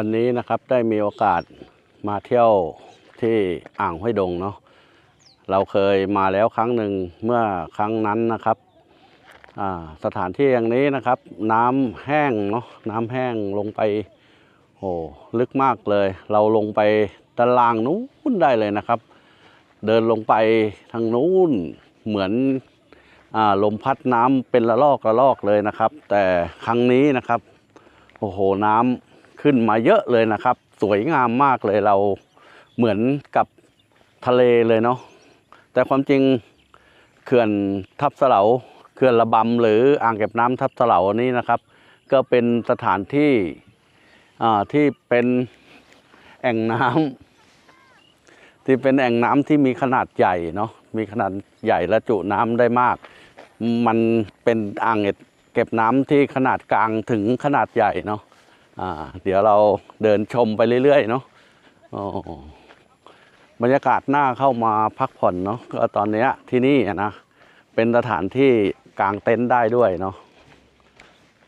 วันนี้นะครับได้มีโอกาสมาเที่ยวที่อ่างห้วยดงเนาะเราเคยมาแล้วครั้งหนึ่งเมื่อครั้งนั้นนะครับสถานที่อย่างนี้นะครับ น้ำแห้งเนาะน้ำแห้งลงไปโอ้ลึกมากเลย เราลงไปด้านล่างนู้นได้เลยนะครับ เดินลงไปทางนู้นเหมือนอลมพัดน้ำเป็นระลอกระลอกเลยนะครับ แต่ครั้งนี้นะครับโอ้โหน้ำ ขึ้นมาเยอะเลยนะครับ สวยงามมากเลยเราเหมือนกับทะเลเลยเนาะแต่ความจริงเขื่อนทับเสลาเขื่อนระบำหรืออ่างเก็บน้ำทับเสลานี้นะครับ ก็เป็นสถานที่ที่เป็นแอ่งน้ำที่เป็นแอ่งน้ำที่มีขนาดใหญ่เนาะมีขนาดใหญ่และจุน้ำได้มาก มันเป็นอ่างเก็บน้ำที่ขนาดกลางถึงขนาดใหญ่เนาะ อ่า เดี๋ยวเราเดินชมไปเรื่อยๆเนาะอ๋อบรรยากาศหน้าเข้ามาพักผ่อนเนาะก็ตอนนี้ที่นี่นะ เป็นสถานที่กางเต็นท์ได้ด้วยเนาะ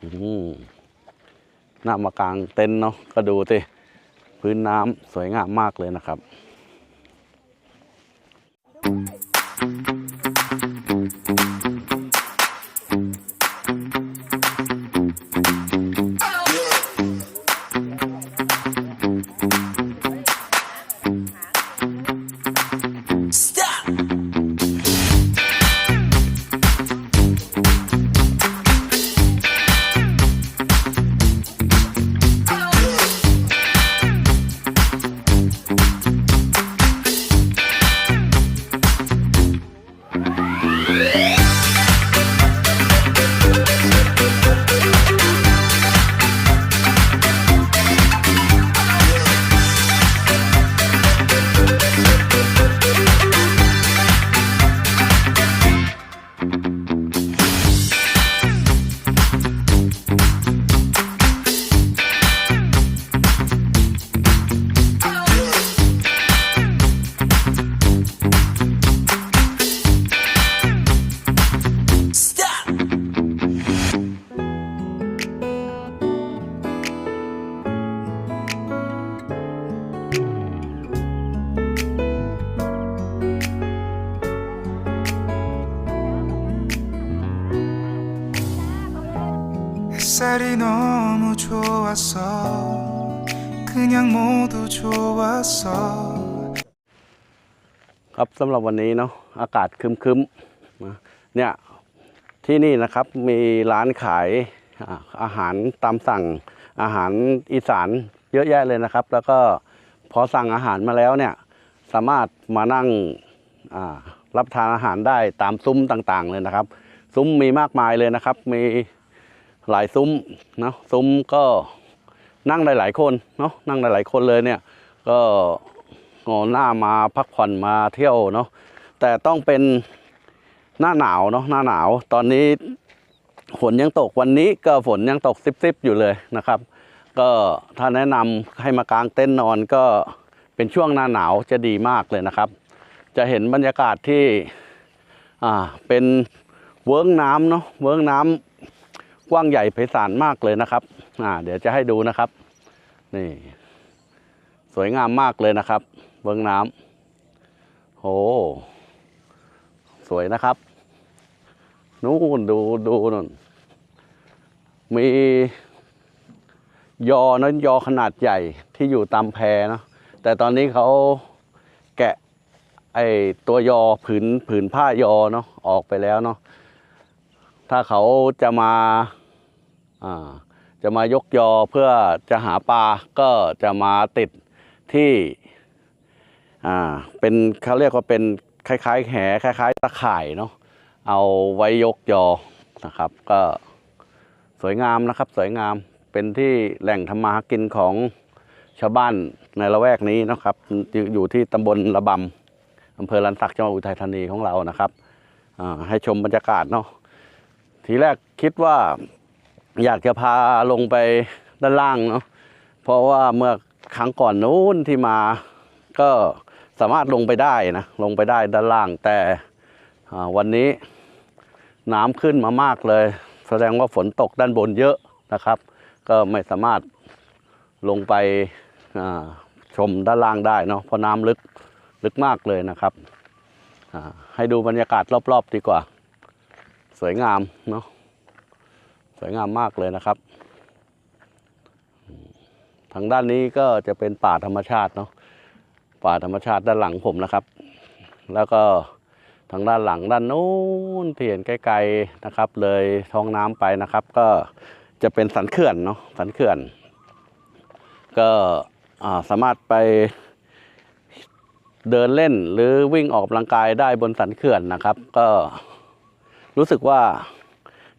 อืมน่ามากางเต็นท์เนาะก็ดูสิพื้นน้ำสวยงามมากเลยนะครับ햇살 ครับสำหรับวันนี้เนาะอากาศครึมๆนะเนี่ยที่นี่นะครับมีร้านขายอาหารตามสั่งอาหารอีสานเยอะแยะเลยนะครับ แล้วก็พอสั่งอาหารมาแล้วเนี่ยสามารถมานั่งรับทานอาหารได้ตามซุ้มต่างๆเลยนะครับ ซุ้มมีมากมายเลยนะครับ มีหลายซุ้มเนาะซุ้มก็นั่งได้หลายคนเนาะนั่งได้หลายคนเลยเนี่ยก็ งอหน้ามาพักผ่อนมาเที่ยวเนาะแต่ต้องเป็นหน้าหนาวเนาะหน้าหนาว ตอนนี้ฝนยังตกวันนี้ก็ฝนยังตกซิบๆอยู่เลยนะครับ ก็ถ้าแนะนำให้มากางเต็นท์นอนก็เป็นช่วงหน้าหนาวจะดีมากเลยนะครับ จะเห็นบรรยากาศที่อ่าเป็นเวิ้งน้ำเนาะเวิ้งน้ำกว้างใหญ่ไพศาลมากเลยนะครับอ่าเดี๋ยวจะให้ดูนะครับ นี่ สวยงามมากเลยนะครับ เบื้องน้ำโหสวยนะครับ นู่นดูดูนู่นมียอนั้นยอขนาดใหญ่ที่อยู่ตามแพเนาะแต่ตอนนี้เขาแกะไอตัวยอผืนผืนผ้ายอเนาะออกไปแล้วเนาะถ้าเขาจะมาอ่าจะมายกยอเพื่อจะหาปลาก็จะมาติดที่ อ่าเป็นเขาเรียกว่าเป็นคล้ายๆแหคล้าย ๆ ตะข่ายเนาะเอาไว้ยกยอนะครับ ก็สวยงามนะครับ สวยงามเป็นที่แหล่งทำมาหากินของชาวบ้านในละแวกนี้นะครับ อยู่ที่ตำบลระบำอำเภอลันสักจังหวัดอุทัยธานีของเรานะครับให้ชมบรรยากาศเนาะทีแรกคิดว่าอยากจะพาลงไปด้านล่างเนาะเพราะว่าเมื่อครั้งก่อนนู้นที่มาก็ สามารถลงไปได้นะลงไปได้ด้านล่างแต่วันนี้น้ำขึ้นมามากเลย แสดงว่าฝนตกด้านบนเยอะนะครับ ก็ไม่สามารถลงไปชมด้านล่างได้เนาะเพราะน้ำลึกลึกมากเลยนะครับ ให้ดูบรรยากาศรอบๆดีกว่า สวยงามเนาะสวยงามมากเลยนะครับ ทางด้านนี้ก็จะเป็นป่าธรรมชาติเนาะ ป่าธรรมชาติด้านหลังผมนะครับ แล้วก็ทางด้านหลังด้านนู้นที่เห็นไกลๆนะครับ เลยท้องน้ำไปนะครับ ก็จะเป็นสันเขื่อนเนาะสันเขื่อน ก็สามารถไปเดินเล่นหรือวิ่งออกกำลังกายได้บนสันเขื่อนนะครับ ก็รู้สึกว่า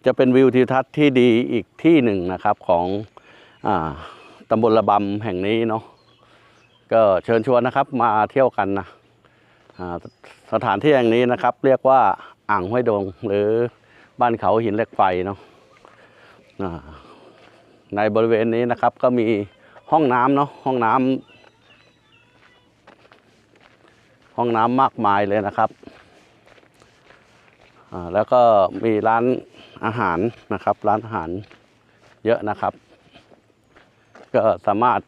จะเป็นวิวทิวทัศน์ที่ดีอีกที่หนึ่งนะครับของอตำบลระบำแห่งนี้เนาะ ก็เชิญชวนนะครับมาเที่ยวกันนะสถานที่แห่งนี้นะครับ เรียกว่าอ่างห้วยดง หรือบ้านเขาหินเหล็กไฟเนาะในบริเวณนี้นะครับ ก็มีห้องน้ำเนาะห้องน้ำห้องน้ำมากมายเลยนะครับแล้วก็มีร้านอาหารนะครับ ร้านอาหารเยอะนะครับ ก็สามารถ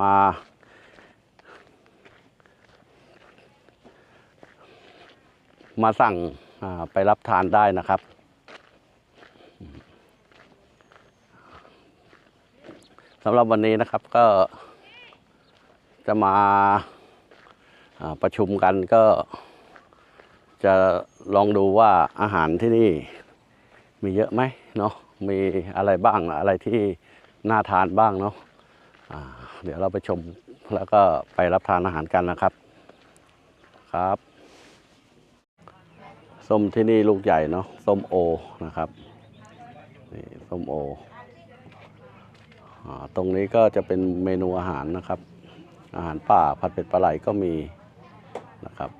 มา มาสั่งไปรับทานได้นะครับ สำหรับวันนี้นะครับก็จะมาประชุมกันก็จะลองดูว่าอาหารที่นี่มีเยอะไหมเนาะมีอะไรบ้างอะไรที่น่าทานบ้างเนาะอ่าเดี๋ยวเราไปชมแล้วก็ไปรับทานอาหารกันนะครับครับ ส้มที่นี่ลูกใหญ่เนาะส้มโอนะครับนี่ส้มโออตรงนี้ก็จะเป็นเมนูอาหารนะครับ อาหารป่าผัดเผ็ดปลาไหลก็มีนะครับ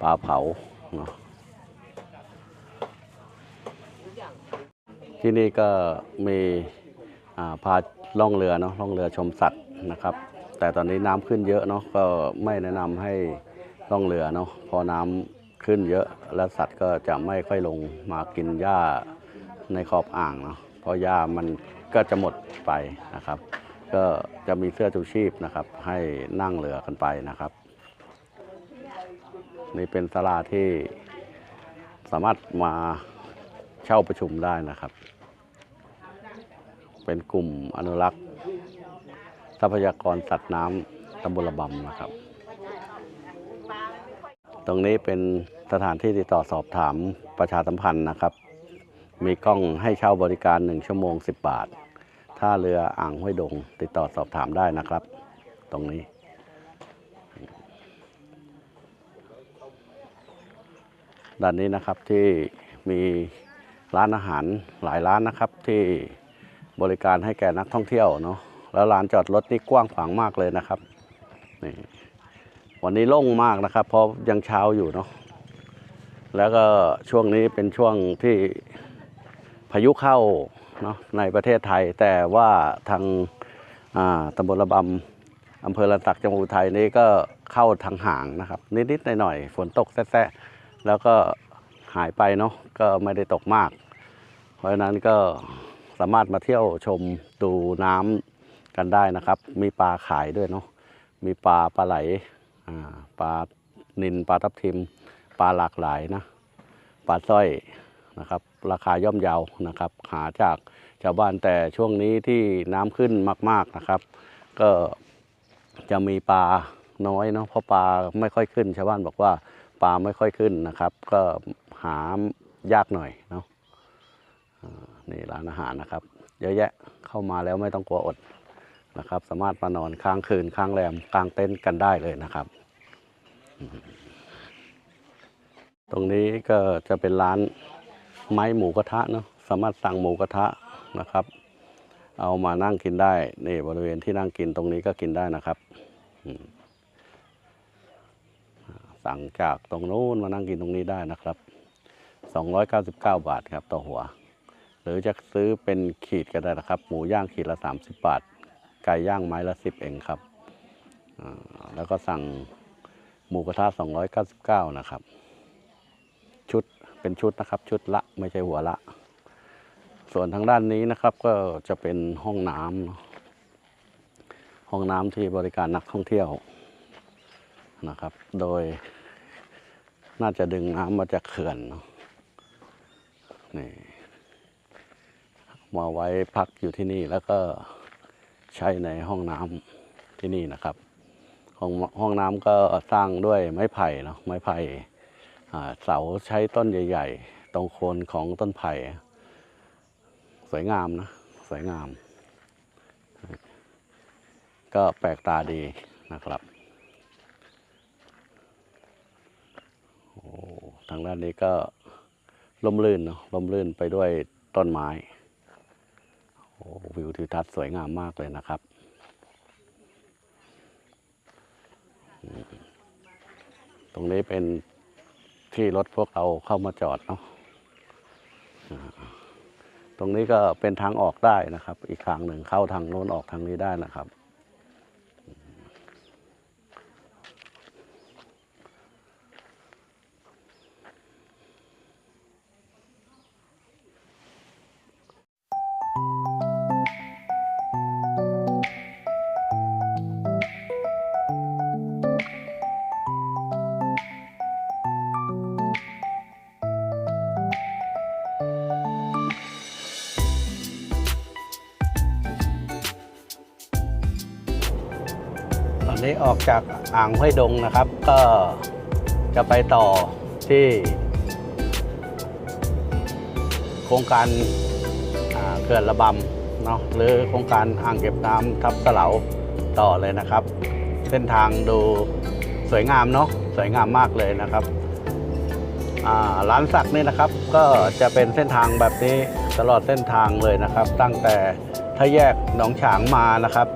ปลาเผาเนาะที่นี่ก็มีาพาล่องเรือเนาะล่องเรือชมสัตว์นะครับ แต่ตอนนี้น้ำขึ้นเยอะเนาะก็ไม่แนะนำให้ ล่องเรือเนาะพอน้ำขึ้นเยอะแล้วสัตว์ก็จะไม่ค่อยลงมากินหญ้าในขอบอ่างเนาะเพราะหญ้ามันก็จะหมดไปนะครับ ก็จะมีเสื้อชูชีพนะครับ ให้นั่งเรือกันไปนะครับ นี่เป็นศาลาที่สามารถมาเช่าประชุมได้นะครับ เป็นกลุ่มอนุรักษ์ ทรัพยากรสัตว์น้ำตำบลระบำนะครับ ตรงนี้เป็นสถานที่ติดต่อสอบถามประชาสัมพันธ์นะครับ มีกล้องให้เช่าบริการ 1 ชั่วโมง 10 บาท ท่าเรืออ่างห้วยดง ติดต่อสอบถามได้นะครับ ตรงนี้ ด้านนี้นะครับที่มีร้านอาหารหลายร้านนะครับที่บริการให้แก่นักท่องเที่ยวเนาะแล้วลานจอดรถนี่กว้างขวางมากเลยนะครับนี่ วันนี้โล่งมากนะครับ เพราะยังเช้าอยู่เนาะแล้วก็ช่วงนี้เป็นช่วงที่พายุเข้าเนาะในประเทศไทย แต่ว่าทางตำบลระบำอำเภอลันสักจังหวัดอุทัยนี้ก็เข้าทางห่างนะครับ นิดๆหน่อยๆฝนตกแซะๆแล้วก็หายไปเนาะก็ไม่ได้ตกมาก เพราะฉะนั้นก็สามารถมาเที่ยวชมดูน้ำกันได้นะครับ มีปลาขายด้วยเนาะมีปลาปลาไหล ปลานินปลาทับทิม ปลาหลากหลายนะปลาสร้อยนะครับ ราคาย่อมเยาวนะครับ หาจากชาวบ้านแต่ช่วงนี้ที่น้ำขึ้นมาก ๆนะครับ ก็จะมีปลาน้อยเนาะเพราะปลาไม่ค่อยขึ้น ชาวบ้านบอกว่าปลาไม่ค่อยขึ้นนะครับ ก็หายากหน่อยเนาะนี่ร้านอาหารนะครับ เยอะแยะเข้ามาแล้วไม่ต้องกลัวอด นะครับ สามารถมานอนค้างคืนค้างแรมกลางเต็นท์กันได้เลยนะครับ ตรงนี้ก็จะเป็นร้านไม้หมูกระทะเนาะสามารถสั่งหมูกระทะนะครับ เอามานั่งกินได้นี่บริเวณที่นั่งกินตรงนี้ก็กินได้นะครับสั่งจากตรงนู้นมานั่งกินตรงนี้ได้นะครับ 299 บาทครับต่อหัว หรือจะซื้อเป็นขีดก็ได้นะครับ หมูย่างขีดละ 30 บาท ไก่ย่างไม้ละสิบเองครับ แล้วก็สั่งหมูกระทะ299 นะครับ ชุดเป็นชุดนะครับ ชุดละไม่ใช่หัวละ ส่วนทางด้านนี้นะครับก็จะเป็นห้องน้ำห้องน้ำที่บริการนักท่องเที่ยวนะครับ โดยน่าจะดึงน้ำมาจากเขื่อนเนอะนี่มาไว้พักอยู่ที่นี่แล้วก็ ใช้ในห้องน้ำที่นี่นะครับ ห้องห้องน้ำก็สร้างด้วยไม้ไผ่เนาะไม้ไผ่เสาใช้ต้นใหญ่ ๆ ตรงโคนของต้นไผ่ สวยงามนะ สวยงาม ก็แปลกตาดีนะครับโอ้ทางด้านนี้ก็ล่มลื่นเนาะล่มลื่นไปด้วยต้นไม้ อ้วิวทิวทัศน์สวยงามมากเลยนะครับ ตรงนี้เป็นที่รถพวกเราเข้ามาจอดเนาะตรงนี้ก็เป็นทางออกได้นะครับ อีกทางหนึ่งเข้าทางโน้นออกทางนี้ได้นะครับ ออกจากอ่างห้วยดงนะครับ ก็จะไปต่อที่ โครงการเขื่อนระบำเนาะหรือโครงการอ่างเก็บน้ำทับเสลาต่อเลยนะครับ เส้นทางดูสวยงามเนาะสวยงามมากเลยนะครับอ่าร้านสักนี่นะครับ ก็จะเป็นเส้นทางแบบนี้ตลอดเส้นทางเลยนะครับ ตั้งแต่ถ้าแยกหนองฉางมานะครับ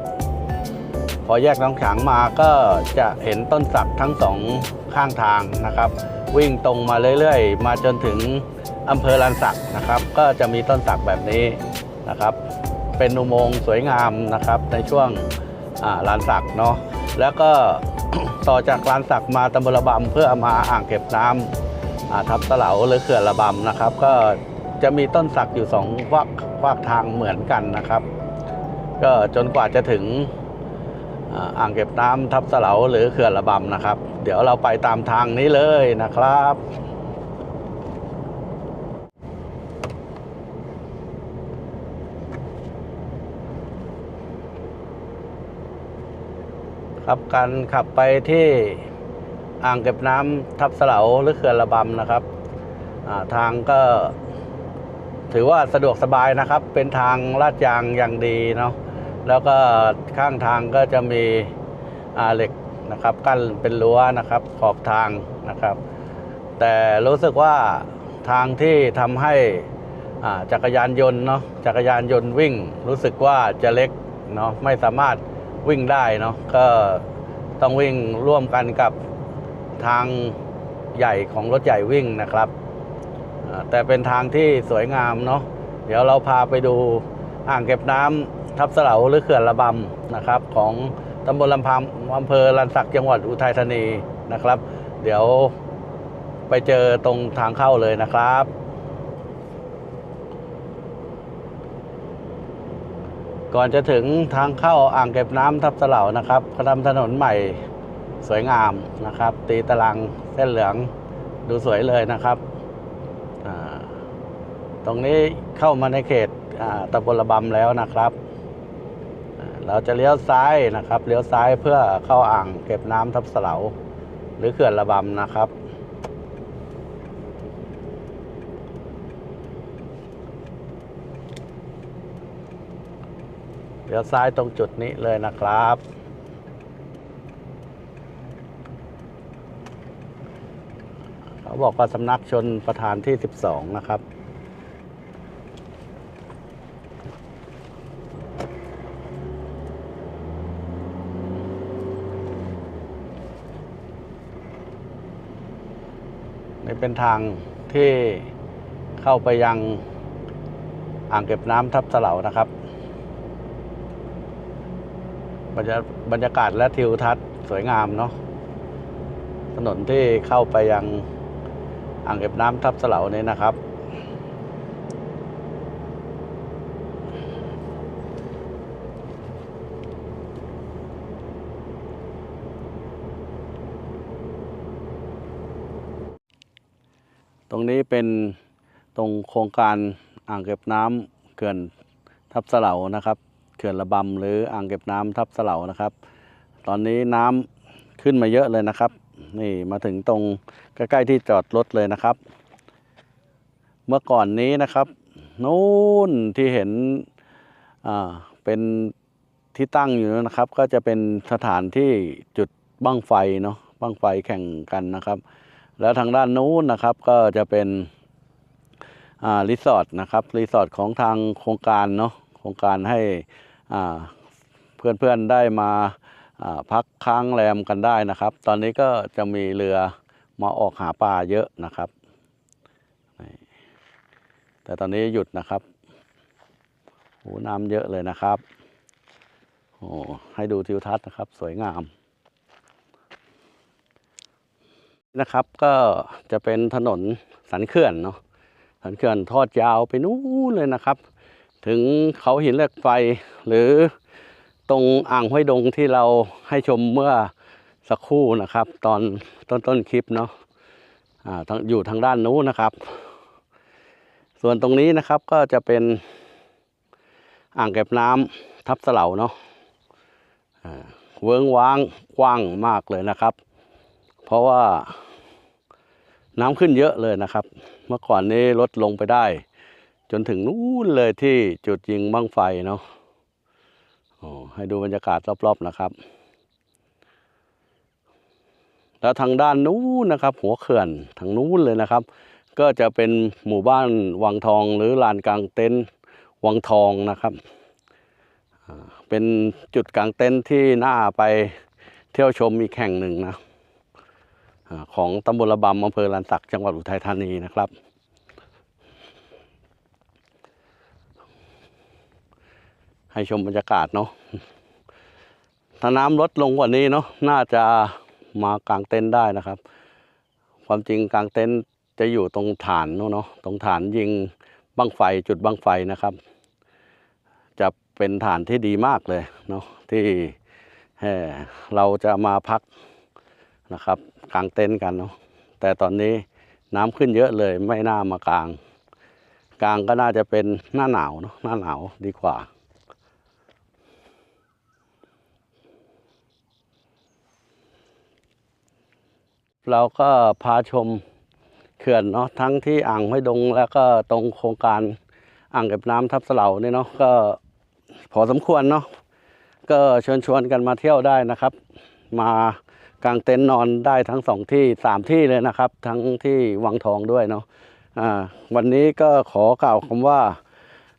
พอแยกน้องฉางมาก็จะเห็นต้นสักทั้งสองข้างทางนะครับ วิ่งตรงมาเรื่อยๆ มาจนถึงอำเภอลานสักนะครับ ก็จะมีต้นสักแบบนี้นะครับ เป็นอุโมงค์สวยงามนะครับในช่วงลานสักเนาะแล้วก็ต่อจากลานสักมาตำบลระบำเพื่อมาอ่างเก็บน้ำทับตะเหลาหรือเขื่อนระบำนะครับ ก็จะมีต้นสักอยู่สองฝากฝากทางเหมือนกันนะครับ ก็จนกว่าจะถึง อ่างเก็บน้ำทับสเสลาหรือเขื่อนระบำนะครับ เดี๋ยวเราไปตามทางนี้เลยนะครับ ครับการขับไปที่อ่างเก็บน้ำทับสเสลาหรือเขื่อนระบำนะครับทางก็ถือว่าสะดวกสบายนะครับ เป็นทางลาดยางอย่างดีเนาะ แล้วก็ข้างทางก็จะมีเหล็กนะครับ กั้นเป็นรั้วนะครับ ขอบทางนะครับ แต่รู้สึกว่าทางที่ทำให้จักรยานยนต์เนาะจักรยานยนต์วิ่ง รู้สึกว่าจะเล็กเนาะไม่สามารถวิ่งได้เนาะก็ต้องวิ่งร่วมกันกับทางใหญ่ของรถใหญ่วิ่งนะครับ แต่เป็นทางที่สวยงามเนาะเดี๋ยวเราพาไปดูอ่างเก็บน้ำ ทับเสลาหรือเขื่อนระบำนะครับของตำบลลำพังอำเภอลันสักจังหวัดอุทัยธานีนะครับ เดี๋ยวไปเจอตรงทางเข้าเลยนะครับ ก่อนจะถึงทางเข้าอ่างเก็บน้ำทับเสลานะครับเขาทำถนนใหม่สวยงามนะครับ ตีตารางเส้นเหลืองดูสวยเลยนะครับ ตรงนี้เข้ามาในเขตตำบลระบำแล้วนะครับ เราจะเลี้ยวซ้ายนะครับเลี้ยวซ้ายเพื่อเข้าอ่างเก็บน้ำทับเสลาหรือเขื่อนระบำนะครับ เลี้ยวซ้ายตรงจุดนี้เลยนะครับเขาบอกว่าสำนักชนประธานที่ 12 นะครับ เป็นทางที่เข้าไปยังอ่างเก็บน้ำทับเสลานะครับ บรรยาบรรยากาศและทิวทัศน์สวยงามเนาะถนนที่เข้าไปยังอ่างเก็บน้ำทับเสลานี้นะครับ รงนี้เป็นตรงโครงการอ่างเก็บน้ำเขื่อนทับเสลานะครับเขื่อนระบำหรืออ่างเก็บน้ำทับเสลานะครับ ตอนนี้น้ำขึ้นมาเยอะเลยนะครับ นี่มาถึงตรงใกล้ๆที่จอดรถเลยนะครับ เมื่อก่อนนี้นะครับนู้นที่เห็นอ่าเป็นที่ตั้งอยู่นะครับ ก็จะเป็นสถานที่จุดบั้งไฟเนาะบั้งไฟแข่งกันนะครับ แล้วทางด้านนู้นนะครับก็จะเป็นรีสอร์ทนะครับรีสอร์ทของทางโครงการเนาะโครงการให้เพื่อนๆได้มาาพักค้างแรมกันได้นะครับ ตอนนี้ก็จะมีเรือมาออกหาปลาเยอะนะครับ แต่ตอนนี้หยุดนะครับโอ้น้ำเยอะเลยนะครับโอ้ให้ดูทิวทัศน์นะครับ สวยงาม นะครับ ก็จะเป็นถนนสันเขื่อนเนาะสันเขื่อนทอดยาวไปนู้นเลยนะครับ ถึงเขาหินเหล็กไฟหรือตรงอ่างห้วยดงที่เราให้ชมเมื่อสักครู่นะครับ ตอนต้นต้นคลิปเนาะอ่าอยู่ทางด้านนู้นนะครับ ส่วนตรงนี้นะครับก็จะเป็นอ่างเก็บน้ำทับเสลาเนาะเวิ้งว้างกว้างมากเลยนะครับ เพราะว่าน้ำขึ้นเยอะเลยนะครับ เมื่อก่อนนี้ลดลงไปได้ จนถึงนู้นเลยที่จุดยิงบั้งไฟเนาะโอ้ให้ดูบรรยากาศรอบ ๆนะครับ แล้วทางด้านนู้นนะครับ หัวเขื่อนทางนู้นเลยนะครับ ก็จะเป็นหมู่บ้านวังทองหรือลานกลางเต็นท์วังทองนะครับ เป็นจุดกลางเต็นท์ที่น่าไปเที่ยวชมอีกแห่งหนึ่งนะ ของตำบลระบำอำเภอลานสักจังหวัดอุทัยธานีนะครับ ให้ชมบรรยากาศเนาะถ้าน้ำลดลงกว่านี้เนาะน่าจะมากางเต็นท์ได้นะครับ ความจริงกางเต็นท์จะอยู่ตรงฐานเนาะตรงฐานยิงบังไฟจุดบังไฟนะครับ จะเป็นฐานที่ดีมากเลยเนาะที่เราจะมาพักนะครับ กางเต็นท์กันเนาะแต่ตอนนี้น้ำขึ้นเยอะเลยไม่น่ามากางกางก็น่าจะเป็นหน้าหนาวเนาะหน้าหนาวดีกว่า เราก็พาชมเขื่อนเนาะทั้งที่อ่างห้วยดงแล้วก็ตรงโครงการอ่างเก็บน้ำทับเสลาเนี่ยเนาะก็พอสมควรเนาะก็เชิญชวนกันมาเที่ยวได้นะครับ มา กางเต็นท์นอนได้ทั้งสองที่สามที่เลยนะครับ ทั้งที่วังทองด้วยเนาะอ่าวันนี้ก็ขอกล่าวคำว่า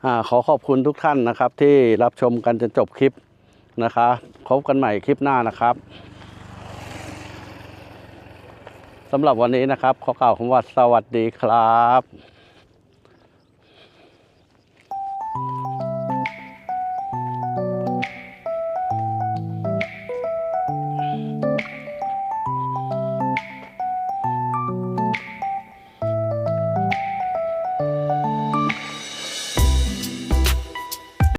อาขอขอบคุณทุกท่านนะครับ ที่รับชมกันจนจบคลิปนะครับพบกันใหม่คลิปหน้านะครับสำหรับวันนี้นะครับ ขอกล่าวคำว่าสวัสดีครับ